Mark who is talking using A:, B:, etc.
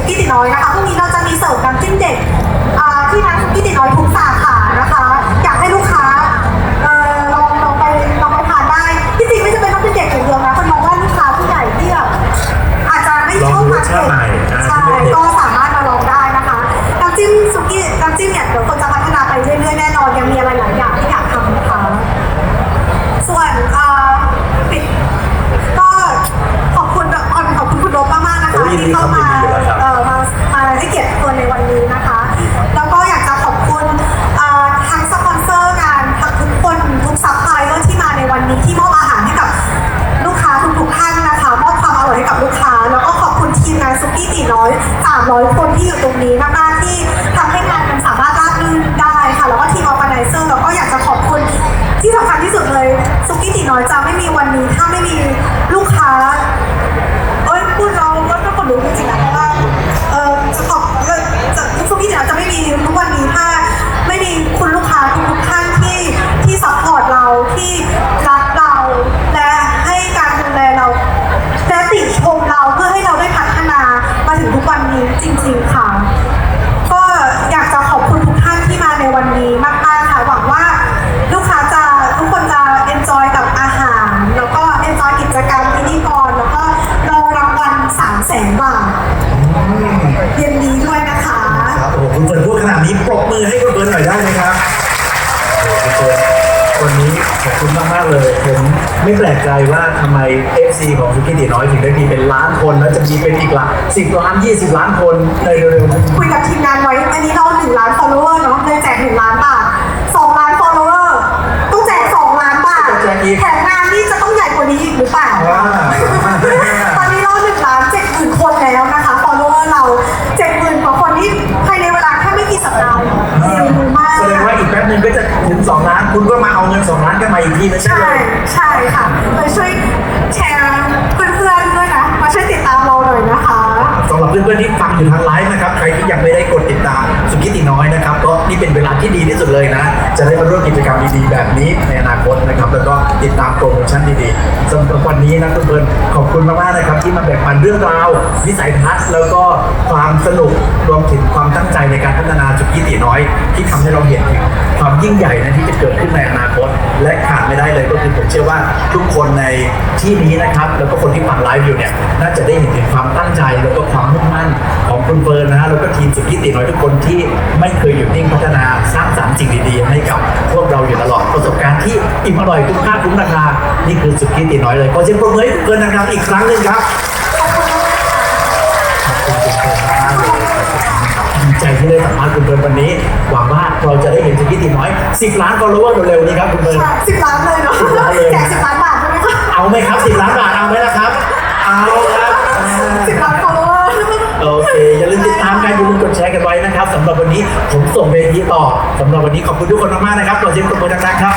A: ุกี้ติน้อยนะคะพรุ่งนี้เราจะมีเสิร์ฟน้ำจิ้มเด็ดที่ร้านสุกี้ติน้อยทุก 300 300 คนที่อยู่ตรงนี้มากๆที่ทำให้งานมันสามารถราบรื่นได้ค่ะ แล้วก็ทีมออร์แกไนเซอร์เราก็อยากจะขอบคุณที่สำคัญที่สุดเลยซุกี้ตีน้อยจะไม่มีวันนี้ถ้าไม่มี วันนี้จริงๆค่ะ ขอบคุณมากมา
B: กเลยผมไม่แปลกใจว่าทำไม FC ของสุกี้ตีน้อยถึงได้มีเป็นล้านคนแล้วจะมีเป็นอีกหลักสิบล้านยี่สิบล้านคนในเร็วๆ
A: คุยกับทีมงานไว้อันนี้เราหนึ่งล้าน follower เนาะเลยแจกหนึ่งล้านบาท ก็
B: จะถึง2ล้าน คุณก็มาเอาเงิน2ล้านกันมาอีกทีนะใช่
A: ใช่
B: ไหม
A: ใช่ค่ะเลยช่วยแชร์เพื่อนๆด้วยนะมาช่วยติดตามเราหน่อยนะคะ
B: สำหรับเพื่อนๆที่ฟังอยู่ทางไลฟ์นะครับใครที่ยังไม่ได้กดติดตามสุกิติน้อยนะครับก็นี่เป็นเวลาที่ดีที่สุดเลยนะ จะได้มาร่วมกิจกรรมดีๆแบบนี้ในอนาคต ติดตามโปรโมชั่นดีๆสำหรับวันนี้นะเพื่อนขอบคุณมากๆนะครับ ที่มาแบ่งปันเรื่องราววิสัยทัศน์แล้วก็ความสนุกรวมถึงความตั้งใจในการพัฒนาสุกิติน้อย ที่ทำให้เราเห็นถึงความยิ่งใหญ่นะที่จะเกิดขึ้นในอนาคต และขาดไม่ได้เลยก็คือผมเชื่อว่าทุกคนในที่นี้นะครับ แล้วก็คนที่ฟังไลฟ์อยู่เนี่ยน่าจะได้เห็นถึงความตั้งใจแล้วก็ความมุ่งมั่นของคุณเฟิร์นนะแล้วก็ทีมสุกิติน้อยทุกคนที่ไม่เคยหยุดนิ่งพัฒนาสร้างสรรค์สิ่งดีๆให้กับพวกเราอยู่ตลอดประสบ อิ่มอร่อยคุ้มค่าคุ้มราคา นี่คือสุกิติน้อยเลยขอเสียงปรบมือให้คุณเฟิร์นดังๆอีกครั้งหนึ่งครับขอบคุณคุณเฟิร์นมากๆเลยครับดีใจที่ได้สัมภาษณ์คุณเฟิร์นวันนี้ หวังว่าเราจะได้เห็นสุกิติน้อย 10 ล้าน follower เร็วๆนี้ครับคุณเฟิร์น
A: ใช่สิบล้านเลยเนาะ
B: สิบล้านเลย
A: แจกสิบล้านบาทใช่ไหมคะ
B: เอาไหมครับ10ล้านบาทเอาไหมล่ะครับ เอาครับอ่า
A: สิบล้าน follower
B: โอเคอย่าลืมติดตามกันอย่าลืมกดแชร์กันไว้นะครับสำหรับวันนี้ผมส่งเวทีต่อสำหรับวันนี้ขอบคุณทุกคนมากๆนะครับขอเสียงปรบมือดังๆครับ